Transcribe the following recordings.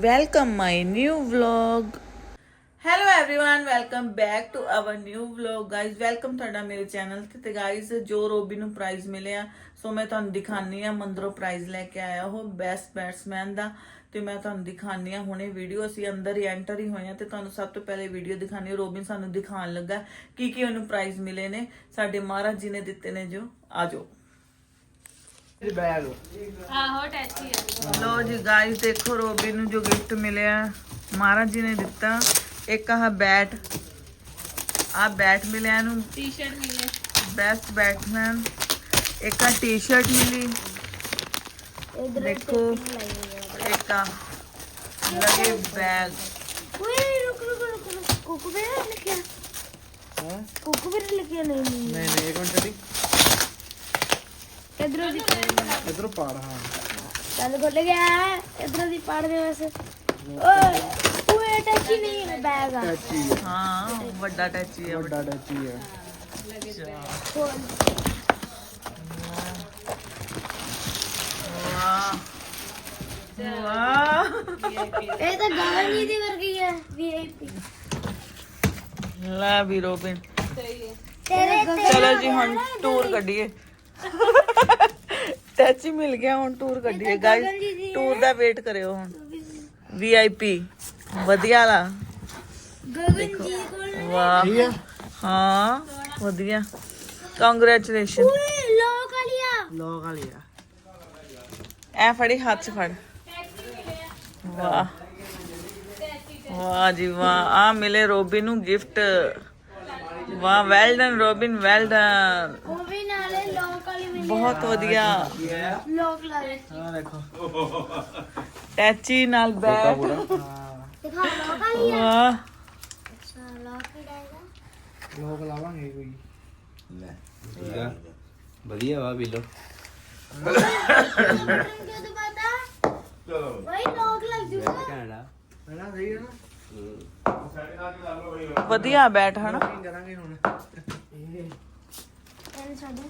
welcome my new vlog hello everyone welcome back to our new vlog guys welcome ਤੁਹਾਡਾ ਮੇਰੇ channel ਤੇ ਤੇ guys ਜੋ ਰੋਬੀ ਨੂੰ ਪ੍ਰਾਈਜ਼ ਮਿਲਿਆ ਸੋ ਮੈਂ ਤੁਹਾਨੂੰ ਦਿਖਾਨੀ ਆ ਮੰਦਰੋਂ ਪ੍ਰਾਈਜ਼ ਲੈ ਕੇ ਆਇਆ ਉਹ ਬੈਸਟ ਬੈਟਸਮੈਨ ਦਾ ਤੇ ਮੈਂ ਤੁਹਾਨੂੰ ਦਿਖਾਨੀ ਆ ਹੁਣੇ ਵੀਡੀਓ ਅਸੀਂ ਅੰਦਰ ਹੀ ਐਂਟਰ ਹੀ ਹੋਏ ਆ ਤੇ ਤੁਹਾਨੂੰ ਸਭ ਤੋਂ ਪਹਿਲੇ ਵੀਡੀਓ ਦਿਖਾਨੀ ਆ ਰੋਬਿਨ ਸਾਨੂੰ ਦਿਖਾਉਣ ਲੱਗਾ ਕੀ ਕੀ ਉਹਨੂੰ ਪ੍ਰਾਈਜ਼ ਮਿਲੇ ਨੇ ਸਾਡੇ ਮਹਾਰਾਜ ਜੀ ਨੇ ਦਿੱਤੇ ਨੇ ਜੋ ਆਜੋ ਆਹੋ ਟੈਚੀ ਆ। ਲੋ ਜੀ ਗਾਇਸ ਦੇਖੋ ਰੋਬੀ ਨੂੰ ਜੋ ਗਿਫਟ ਮਿਲਿਆ ਮਹਾਰਾਜ ਜੀ ਨੇ ਦਿੱਤਾ। ਇੱਕ ਆਹ ਬੈਟ ਆ ਬੈਟ ਮਿਲਿਆ ਇਹਨੂੰ। ਟੀ-ਸ਼ਰਟ ਮਿਲੇ ਬੈਸਟ ਬੈਟਸਮੈਨ ਇੱਕ ਆ ਟੀ-ਸ਼ਰਟ ਮਿਲੀ। ਦੇਖੋ ਇੱਕ ਆ ਲਗੇ ਬੈਗ ਓਏ ਰੁਕ ਰੁਕ ਰੁਕ ਰੁਕ। ਕੁਕੂ ਵੀ ਲਿਖਿਆ? ਹਾਂ? ਕੁਕੂ ਵੀ ਲਿਖਿਆ ਨਹੀਂ ਨਹੀਂ ਨਹੀਂ। ਨਹੀਂ ਇੱਕ ਮਿੰਟ ਦੀ ਇਧਰੋਂ ਦੀ ਇਧਰੋਂ ਪਾੜ ਹਾਂ ਚੱਲ ਖੁੱਲ ਗਿਆ ਇਧਰੋਂ ਦੀ ਪੜ ਦੇ ਬਸ ਓਏ ਓਏ ਟੱਚੀ ਨਹੀਂ ਹੈ ਬੈਗ ਆ ਟੈਚੀ ਹਾਂ ਵੱਡਾ ਟੈਚੀ ਆ ਵੱਡਾ ਟੈਚੀ ਹੈ ਖੋਲ ਵਾਹ ਵਾਹ ਇਹ ਤਾਂ ਗਗਨ ਜੀ ਦੀ ਵਰਗੀ ਹੈ ਵੀਆਈਪੀ ਲੈ ਵੀ ਰੋਬਿਨ ਸਹੀ ਹੈ ਤੇਰੇ ਚਲੋ ਜੀ ਹੁਣ ਟੂਰ ਕੱਢੀਏ ਟੈਚੀ ਮਿਲ ਗਿਆ ਹੁਣ ਟੂਰ ਕੱਢੀਏ। ਗਾਇਸ ਟੂਰ ਦਾ ਵੇਟ ਕਰਿਓ ਹੁਣ। ਵੀਆਈਪੀ ਵਧੀਆ ਲਾ ਗਗਨ ਜੀ ਕੋਲ ਵਾਹ। ਠੀਕ ਹੈ। ਹਾਂ ਵਧੀਆ। ਕੰਗ੍ਰੈਚੁਲੇਸ਼ਨ ਲੋਕ ਵਾਲੀਆ। ਲੋਕ ਵਾਲੀ ਆ ਐ ਫੜੀ ਹੱਥ 'ਚ ਫੜ। ਵਾਹ। ਵਾਹ ਜੀ ਵਾਹ। ਆ ਮਿਲੇ ਰੋਬਿਨ ਨੂੰ ਗਿਫਟ ਵਾਹ well done Robin well done ਉਹ ਵੀ ਨਾਲੇ ਲੋਕ ਵਾਲੀ ਮਿਲੀ ਬਹੁਤ ਵਧੀਆ। ਲੋਕ ਲਾਲੇ ਹਾਂ ਦੇਖੋ ਟੈਚੀ ਨਾਲ ਬੈਟ ਹਾਂ ਦਿਖਾ ਲੋਕ ਵਾਲੀ ਵਾਹ। ਅੱਛਾ ਲੋਕ ਹੀ ਡਾਇਗਾ ਲੋਕ ਲਾਵਾਂਗੇ ਕੋਈ ਲੈ ਠੀਕ ਆ। ਵਧੀਆ ਵਾ ਬਿੱਲੋ ਕਿਉਂ ਤੋਂ ਪਤਾ ਚਲੋ ਵਈ ਲੋਕ ਲੱਗ ਜੂਗਾ ਘੈਂਟਾ ਹੈਨਾ ਸਹੀ ਹੈ ਨਾ ਵਧੀਆ ਬੈਟ ਹਨਾ? ਕੀ ਕਰਾਂਗੇ ਹੁਣ? ਇਹ। ਐਨ ਸਾਡੇ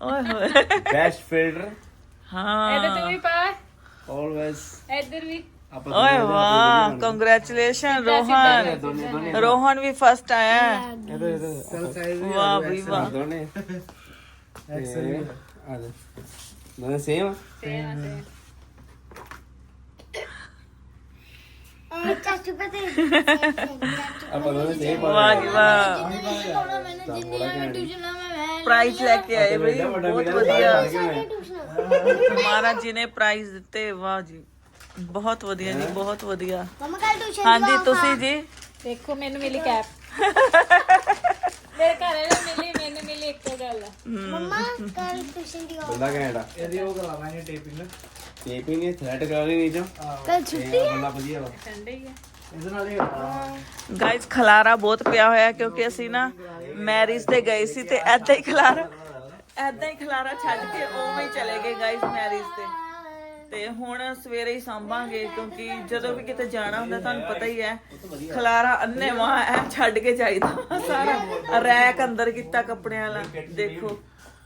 ओहो बेस्ट फील्डर हाँ। इधर भी पा ऑलवेज इधर भी। ओए वाह कांग्रेचुलेशन रोहन। रोहन भी फ़र्स्ट आया है। वाह भाई वाह। दोनों। सेम सेम वाह। वाह ਪ੍ਰਾਈਜ਼ ਲੈ ਕੇ ਆਏ ਬਈ ਬਹੁਤ ਵਧੀਆ। ਮਹਾਰਾਜ ਜੀ ਨੇ ਪ੍ਰਾਈਜ਼ ਦਿੱਤੇ ਵਾਹ ਜੀ। ਬਹੁਤ ਵਧੀਆ ਜੀ ਬਹੁਤ ਵਧੀਆ। ਹਾਂਜੀ ਤੁਸੀਂ ਜੀ? ਦੇਖੋ ਮੈਨੂੰ ਮਿਲੀ ਕੈਪ ਮੇਰੇ ਘਰ ਵਾਲੇ ਮਿਲੀ ਮੈਨੂੰ ਮਿਲੀ ਇੱਕੋ ਗੱਲ। ਮਮਾ ਕੱਲ ਟਿਊਸ਼ਨ ਦੀ ਬੰਦਾ ਘੈਂਟਾ ਇਹਦੀ ਉਹ ਕਰਾਵਾਂਗੇ ਟੇਪਿੰਗ ਟੇਪਿੰਗ ਇਹ ਥ੍ਰੈਡ ਕਰਾਣੀ ਨਹੀਂ ਜੋ। ਕੱਲ ਛੁੱਟੀ ਹੈ ਬੰਦਾ ਵਧੀਆ ਵਾ। ਠੰਡੇ ਹੀ ਹੈ ਗਾਇਸ ਖਲਾਰਾ ਬਹੁਤ ਪਿਆ ਹੋਇਆ ਕਿਉਂਕਿ ਅਸੀਂ ਨਾ ਮੈਰਿਜ ਤੇ ਗਏ ਸੀ ਤੇ ਐਦਾਂ ਹੀ ਖਲਾਰਾ ਐਦਾਂ ਹੀ ਖਲਾਰਾ ਛੱਡ ਕੇ ਉਵੇਂ ਹੀ ਚਲੇ ਗਏ ਗਾਇਸ ਮੈਰਿਜ ਤੇ। ਤੇ ਹੁਣ ਸਵੇਰੇ ਹੀ ਸਾਂਭਾਂਗੇ ਕਿਉਂਕਿ ਜਦੋਂ ਵੀ ਕਿਤੇ ਜਾਣਾ ਹੁੰਦਾ ਤੁਹਾਨੂੰ ਪਤਾ ਹੀ ਹੈ ਖਲਾਰਾ ਅੰਨੇ ਵਾਹ ਐ ਛੱਡ ਕੇ ਜਾਈਦਾ ਸਾਰਾ। ਰੈਕ ਅੰਦਰ ਕੀਤਾ ਕੱਪੜਿਆਂ ਵਾਲਾ ਦੇਖੋ।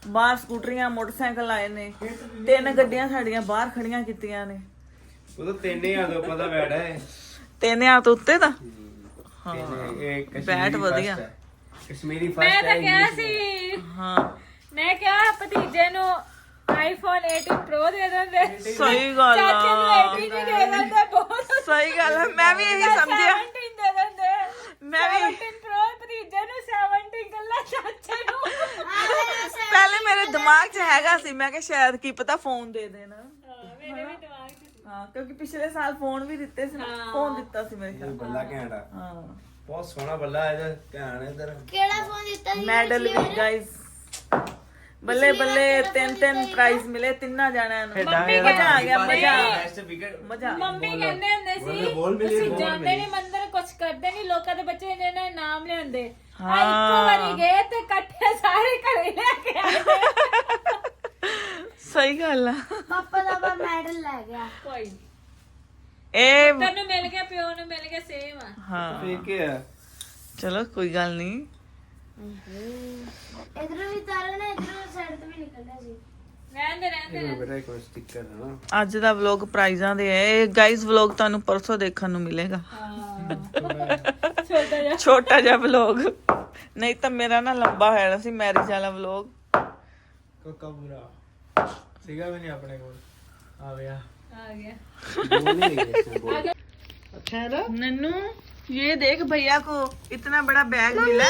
ਬਾਹਰ ਸਕੂਟਰੀਆਂ ਮੋਟਰਸਾਈਕਲ ਆਏ ਨੇ। ਤਿੰਨ ਗੱਡੀਆਂ ਸਾਡੀਆਂ ਬਾਹਰ ਖੜੀਆਂ ਕੀਤੀਆਂ ਨੇ। ਉਹ ਤਾਂ ਤਿੰਨੇ ਆ ਦੋ ਪਤਾ ਬੈਠਾ ਹੈ ਤਿੰਨ ਆ ਤੋਂ ਉੱਤੇ ਕਸ਼ਮੀਰੀ ਬੈਟ first ਵਧੀਆ। ਇਟਸ ਮੇਰੀ ਮੈਂ ਫਸਟ ਤਾਂ ਕਿਹਾ ਸੀ। ਹਾਂ। ਮੈਂ ਕਿਹਾ ਭਤੀਜੇ ਨੂੰ ਆਈਫੋਨ 18 ਪ੍ਰੋ ਦੇ ਦਿੰਦੇ। ਸਹੀ ਗੱਲ ਆ। ਚਾਚੇ ਨੂੰ 18 ਨਹੀਂ ਦੇ ਦਿੰਦੇ। ਬਹੁਤ। ਸਹੀ ਗੱਲ ਆ। ਮੈਂ ਵੀ ਇਹੀ ਸਮਝਿਆ। ਮੈਂ ਵੀ ਪਹਿਲੇ ਮੇਰੇ ਦਿਮਾਗ 'ਚ ਹੈਗਾ ਸੀ। ਮੈਂ ਕਿਹਾ ਸ਼ਾਇਦ ਕੀ ਪਤਾ ਫੋਨ ਦੇ ਦੇਣਾ। ਹਾਂ, ਮੇਰੇ ਵੀ ਦਿਮਾਗ 'ਚ ਹਾਂ ਕਿਉਂਕਿ ਪਿਛਲੇ ਸਾਲ ਫੋਨ ਵੀ ਦਿੱਤੇ ਸੀ ਫੋਨ ਦਿੱਤਾ ਸੀ ਮੇਰੇ ਖਿਆਲ ਨਾਲ। ਗੱਲਾਂ ਘੈਂਟ ਹਾਂ। ਬਹੁਤ ਸੋਹਣਾ ਬੱਲਾ ਇਹਦਾ ਧਿਆਨ ਇਧਰ। ਕਿਹੜਾ ਫੋਨ ਦਿੱਤਾ ਸੀ ਮੈਡਲ ਵੀ ਗਾਇਸ ਬੱਲੇ ਬੱਲੇ ਤਿੰਨ ਤਿੰਨ ਪ੍ਰਾਈਜ਼ ਮਿਲੇ ਤਿੰਨਾਂ ਜਾਣਿਆਂ ਨੂੰ। ਮਜ਼ਾ ਆ ਗਿਆ ਮਜ਼ਾ। ਮਜ਼ਾ। ਮੰਮੀ ਕਹਿੰਦੇ ਹੁੰਦੇ ਸੀ ਤੁਸੀਂ ਜਾਂਦੇ ਨਹੀਂ ਮੰਦਰ ਕੁਝ ਕਰਦੇ ਨਹੀਂ ਲੋਕਾਂ ਦੇ ਬੱਚੇ ਇਹਨਾਂ ਨੇ ਨਾਮ ਲਿਆਉਂਦੇ। ਆ ਇੱਕੋ ਵਾਰੀ ਗਏ ਤੇ ਇਕੱਠੇ ਸਾਰੇ ਘਰੇ ਲੈ ਕੇ ਆਏ। ਸਹੀ ਗੱਲ ਆ। ਪਾਪਾ ਦਾ ਮੈਡਲ ਲੈ ਗਿਆ। ਕੋਈ। ਇਹ ਤੈਨੂੰ ਮਿਲ ਗਿਆ ਪਿਓ ਨੂੰ ਮਿਲ ਗਿਆ ਸੇਮ ਆ। ਹਾਂ। ਫੇਰ ਕੀ ਆ ਚਲੋ ਕੋਈ ਗੱਲ ਨਹੀਂ ਇਧਰੋਂ ਵੀ ਤਾਰਾ ਨਾ ਇਧਰੋਂ ਸਾਈਡ ਤੋਂ ਵੀ ਨਿਕਲਦਾ ਸੀ ਰਹਿੰਦੇ ਰਹਿੰਦੇ ਇਹ ਬੇਟਾ ਇੱਕ ਸਟicker ਹੈ ਨਾ। ਅੱਜ ਦਾ ਵਲੌਗ ਪ੍ਰਾਈਜ਼ਾਂ ਦੇ ਹੈ। ਇਹ ਗਾਇਸ ਵਲੌਗ ਤੁਹਾਨੂੰ ਪਰਸੋਂ ਦੇਖਣ ਨੂੰ ਮਿਲੇਗਾ। ਹਾਂ। ਛੋਟਾ ਜਿਹਾ। ਛੋਟਾ ਜਿਹਾ ਵਲੌਗ ਨਹੀਂ ਤਾਂ ਮੇਰਾ ਨਾ ਲੰਬਾ ਹੋਇਆ ਸੀ ਮੈਰਿਜ ਵਾਲਾ ਵਲੌਗ ਕੋਕਾ ਪੂਰਾ ਸੀਗਾ ਵੀ ਨਹੀਂ ਆਪਣੇ ਕੋਲ। ਆ ਗਿਆ। ਆ ਗਿਆ। ਦੋ ਨਹੀਂ ਹੈਗੇ ਇਸ ਵਿੱਚ अच्छा है ना नन्नू ये देख भैया को इतना बड़ा बैग मिला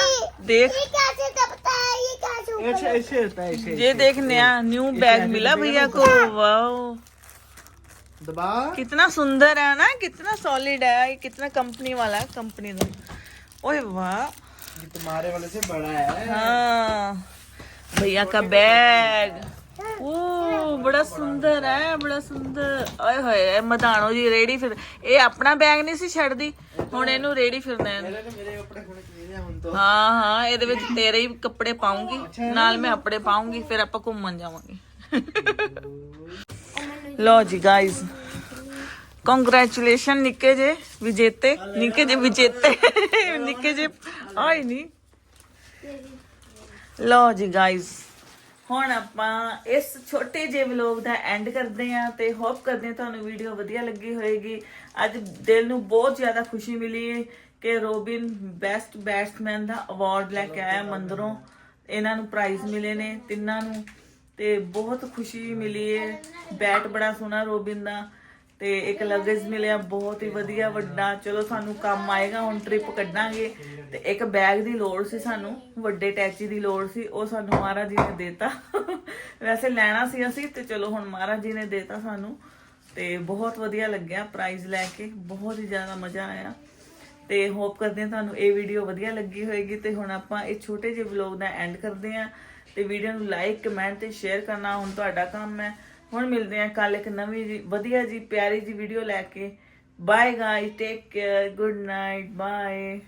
देख ये कैसे दबता है ये कैसे ऊपर अच्छा ऐसे होता है ऐसे ये देख नया न्यू बैग मिला भैया को वाओ दबा कितना सुंदर है ना कितना सॉलिड है कितना कंपनी वाला है कंपनी का ओए वाह तुम्हारे वाले से बड़ा है हाँ भैया का बैग ओ ਬੜਾ ਸੁੰਦਰ ਹੈ ਬੜਾ ਸੁੰਦਰ। ਓਏ ਹੋਏ ਇਹ ਮਧਾਣੋ ਜੀ ਰੇੜੀ ਫਿਰ ਇਹ ਆਪਣਾ ਬੈਗ ਨਹੀਂ ਸੀ ਛੱਡਦੀ? ਹੁਣ ਇਹਨੂੰ ਰੇੜੀ ਫਿਰਨਾ ਹੈ ਕੱਪੜੇ ਹਾਂ ਹਾਂ ਇਹਦੇ ਵਿੱਚ ਤੇਰੇ ਹੀ ਕੱਪੜੇ ਪਾਉਂਗੀ ਨਾਲ ਮੈਂ ਆਪਣੇ ਪਾਉਂਗੀ ਫਿਰ ਆਪਾਂ ਘੁੰਮਣ ਜਾਵਾਂਗੇ। ਲੋ ਜੀ ਗਾਇਜ਼ ਕੰਗ੍ਰੈਚੁਲੇਸ਼ਨ ਨਿੱਕੇ ਜੇ ਵਿਜੇਤੇ ਨਿੱਕੇ ਜੇ ਵਿਜੇਤੇ ਨਿੱਕੇ ਜੇ ਆਏ ਨਹੀਂ ਲੋ ਜੀ ਗਾਇਸ ਹੁਣ ਆਪਾਂ ਇਸ ਛੋਟੇ ਜਿਹੇ ਵਲੌਗ ਦਾ ਐਂਡ ਕਰਦੇ ਆਂ ਤੇ ਹੋਪ ਕਰਦੇ ਆਂ ਤੁਹਾਨੂੰ ਵੀਡੀਓ ਵਧੀਆ ਲੱਗੀ ਹੋਏਗੀ। ਅੱਜ ਦਿਲ ਨੂੰ ਬਹੁਤ ਜ਼ਿਆਦਾ ਖੁਸ਼ੀ ਮਿਲੀ ਹੈ ਕਿ ਰੋਬਿਨ ਬੈਸਟ ਬੈਟਸਮੈਨ ਦਾ ਅਵਾਰਡ ਲੈ ਕੇ ਆਇਆ ਮੰਦਰੋਂ। ਇਹਨਾਂ ਨੂੰ ਪ੍ਰਾਈਜ਼ ਮਿਲੇ ਨੇ ਤਿੰਨਾਂ ਨੂੰ ਤੇ ਬਹੁਤ ਖੁਸ਼ੀ ਮਿਲੀ ਹੈ ਬੈਟ ਬੜਾ ਸੋਹਣਾ ਰੋਬਿਨ ਦਾ। ਤੇ ਇੱਕ ਲਗੇਜ ਮਿਲਿਆ, ਬਹੁਤ ਹੀ ਵਧੀਆ, ਵੱਡਾ। ਚਲੋ ਸਾਨੂੰ ਕੰਮ ਆਏਗਾ, ਹੁਣ ਟ੍ਰਿਪ ਕੱਢਾਂਗੇ। ਤੇ ਇੱਕ ਬੈਗ ਦੀ ਲੋੜ ਸੀ ਸਾਨੂੰ, ਵੱਡੇ ਟੈਚੀ ਦੀ ਲੋੜ ਸੀ, ਉਹ ਸਾਨੂੰ ਮਹਾਰਾਜ ਜੀ ਨੇ ਦੇਤਾ। ਵੈਸੇ ਲੈਣਾ ਸੀ ਅਸੀਂ, ਤੇ ਚਲੋ ਹੁਣ ਮਹਾਰਾਜ ਜੀ ਨੇ ਦੇਤਾ ਸਾਨੂੰ। ਤੇ ਬਹੁਤ ਵਧੀਆ ਲੱਗਿਆ ਪ੍ਰਾਈਜ਼ ਲੈ ਕੇ, ਬਹੁਤ ਹੀ ਜ਼ਿਆਦਾ ਮਜ਼ਾ ਆਇਆ। ਤੇ ਹੋਪ ਕਰਦੇ ਹਾਂ ਤੁਹਾਨੂੰ ਇਹ ਵੀਡੀਓ ਵਧੀਆ ਲੱਗੀ ਹੋਏਗੀ। ਤੇ ਹੁਣ ਆਪਾਂ ਇਹ ਛੋਟੇ ਜਿਹੇ ਵਲੌਗ ਦਾ ਐਂਡ ਕਰਦੇ ਹਾਂ। ਤੇ ਵੀਡੀਓ ਨੂੰ ਲਾਈਕ ਕਮੈਂਟ ਤੇ ਸ਼ੇਅਰ ਕਰਨਾ, ਹੁਣ ਤੁਹਾਡਾ ਕੰਮ ਹੈ। ਹੁਣ ਮਿਲਦੇ ਹਾਂ ਕੱਲ ਇੱਕ ਨਵੀਂ ਜੀ, ਵਧੀਆ ਜੀ, ਪਿਆਰੀ ਜੀ ਵੀਡੀਓ ਲੈ ਕੇ। Bye guys take care good night bye